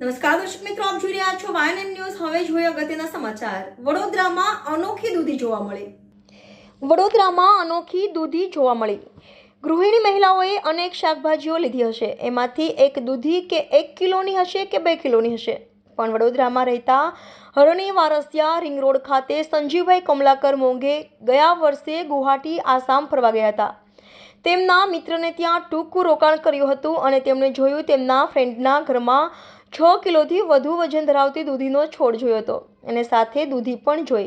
નમસ્કાર દર્શક મિત્રો, આપ જોઈ રહ્યા છો વાયન ન્યૂઝ. હવે જોઈએ અગત્યના સમાચાર. વડોદરામાં અનોખી દૂધી જોવા મળી. વડોદરામાં અનોખી દૂધી જોવા મળી. ગૃહિણી મહિલાઓએ અનેક શાકભાજીઓ લીધી હશે. એમાંથી એક દૂધી કે એક કિલોની હશે કે બે કિલોની હશે? પણ વડોદરામાં રહેતા હરણી વારસિયા રિંગ રોડ ખાતે સંજીવભાઈ કમલાકર મોંઘે ગયા વર્ષે ગુવાહાટી આસામ ફરવા ગયા હતા. તેમના મિત્રને ત્યાં ટૂંકું રોકાણ કર્યું હતું અને તેમણે જોયું તેમના ફ્રેન્ડના ઘરમાં છ કિલોથી વધુ વજન ધરાવતી દૂધીનો છોડ જોયો હતો અને સાથે દૂધી પણ જોઈ.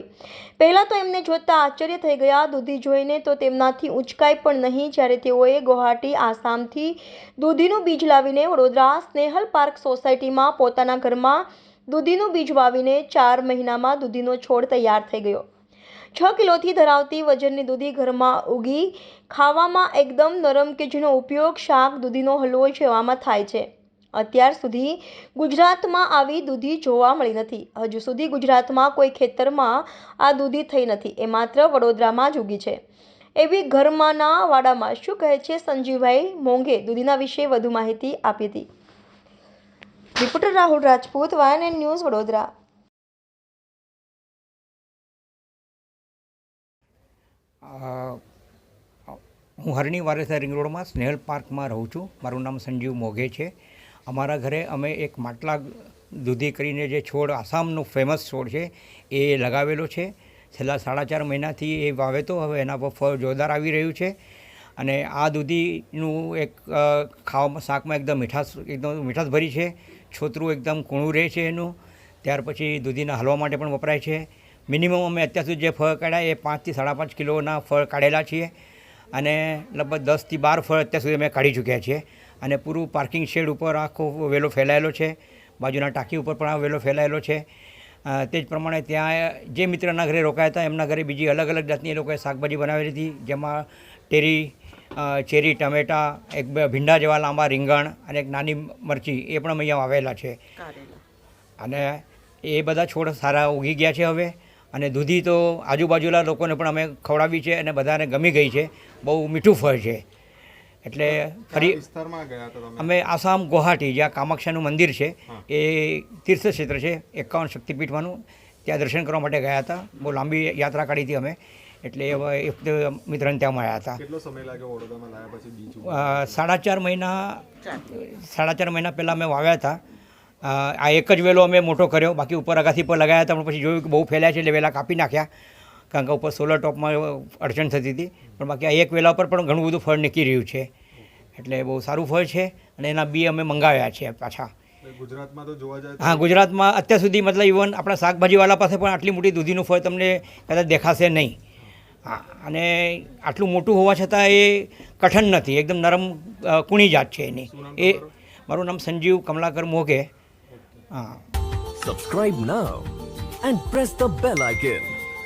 પહેલાં તો એમને જોતા આશ્ચર્ય થઈ ગયા. દૂધી જોઈને તો તેમનાથી ઉંચકાઈ પણ નહીં, જ્યારે તેઓએ ગુવાહાટી, આસામથી દૂધીનું બીજ લાવીને વડોદરા સ્નેહલ પાર્ક સોસાયટીમાં પોતાના ઘરમાં દૂધીનું બીજ વાવીને ચાર મહિનામાં દૂધીનો છોડ તૈયાર થઈ ગયો. છ કિલોથી ધરાવતી વજનની દૂધી ઘરમાં ઉગી ખાવામાં એકદમ નરમ કે જેનો ઉપયોગ શાક દૂધીનો હલવો જેવામાં થાય છે. અત્યાર સુધી ગુજરાતમાં આવી દૂધી જોવા મળી નથી. હજુ સુધી ગુજરાતમાં કોઈ ખેતરમાં આ દૂધી થઈ નથી. એ માત્ર વડોદરામાં જ ઉગી છે. એવી ઘરમાંના વાડામાં શું કહે છે સંજીવભાઈ મોંઘે? દૂધીના વિશે વધુ માહિતી આપી હતી. રિપોર્ટર રાહુલ રાજપૂત વાયન એન્ડ ન્યૂઝ, વડોદરા. હું હરણી વારેસા રિંગ રોડમાં સ્નેહલ પાર્કમાં રહું છું. મારું નામ સંજીવ મોઘે છે. અમારા ઘરે અમે એક માટલા દૂધી કરીને જે છોડ, આસામનો ફેમસ છોડ છે, એ લગાવેલો છે. છેલ્લા સાડા ચાર મહિનાથી એ વાવેતો, હવે એના પર ફળ જોરદાર આવી રહ્યું છે. અને આ દૂધીનું એક ખાવામાં શાકમાં એકદમ મીઠાશ એકદમ મીઠાશ ભરી છે. છોતરું એકદમ કૂણું રહે છે એનું. ત્યાર પછી દૂધીના હલવા માટે પણ વપરાય છે. મિનિમમ અમે અત્યાર સુધી જે ફળ કાઢ્યા, એ પાંચથી સાડા પાંચ કિલોના ફળ કાઢેલા છીએ. અને લગભગ દસથી બાર ફળ અત્યાર સુધી અમે કાઢી ચૂક્યા છીએ. અને પૂરું પાર્કિંગ શેડ ઉપર આખો વેલો ફેલાયેલો છે. બાજુના ટાંકી ઉપર પણ આ વેલો ફેલાયેલો છે. તે જ પ્રમાણે ત્યાં જે મિત્રના ઘરે રોકાયા હતા એમના ઘરે બીજી અલગ અલગ જાતની એ લોકોએ શાકભાજી બનાવેલી હતી જેમાં ટેરી ચેરી ટમેટા એક બે ભીંડા જેવા લાંબા રીંગણ અને એક નાની મરચી એ પણ અહીંયા વાવેલા છે. અને એ બધા છોડ સારા ઉગી ગયા છે હવે. અને દૂધી તો આજુબાજુના લોકોને પણ અમે ખવડાવી છે અને બધાને ગમી ગઈ છે. બહુ મીઠું ફળ છે. એટલે ફરી અમે આસામ ગુવાહાટી જ્યાં કામાક્ષાનું મંદિર છે એ તીર્થ ક્ષેત્ર છે એકાવન શક્તિપીઠમાંનું. ત્યાં દર્શન કરવા માટે ગયા હતા. બહુ લાંબી યાત્રા કાઢી હતી અમે. એટલે એક મિત્રને ત્યાં મળ્યા હતા. કેટલો સમય લાગ્યો વડોદરામાં લાયા પછી બીજું સાડા ચાર મહિના સાડા ચાર મહિના પહેલાં અમે વાવ્યા હતા. આ એક જ વેલો અમે મોટો કર્યો. બાકી ઉપર અગાથી પર લગાવ્યા હતા પણ પછી જોયું કે બહુ ફેલાયા છે એટલે વેલા કાપી નાખ્યા. કારણ કે ઉપર સોલર ટોપમાં અડચણ થતી હતી. પણ બાકી આ એક વેલા પર પણ ઘણું બધું ફળ નીકળી રહ્યું છે. એટલે બહુ સારું ફળ છે અને એના બી અમે મંગાવ્યા છે પાછા. ગુજરાતમાં તો જોવા જાય હા ગુજરાતમાં અત્યાર સુધી મતલબ ઇવન આપણા શાકભાજીવાળા પાસે પણ આટલી મોટી દૂધીનું ફળ તમને કદાચ દેખાશે નહીં. હા અને આટલું મોટું હોવા છતાં એ કઠણ નથી. એકદમ નરમ કુણી જાત છે એની. એ મારું નામ સંજીવ કમલાકર મોઘે હા. Subscribe now and press the bell icon.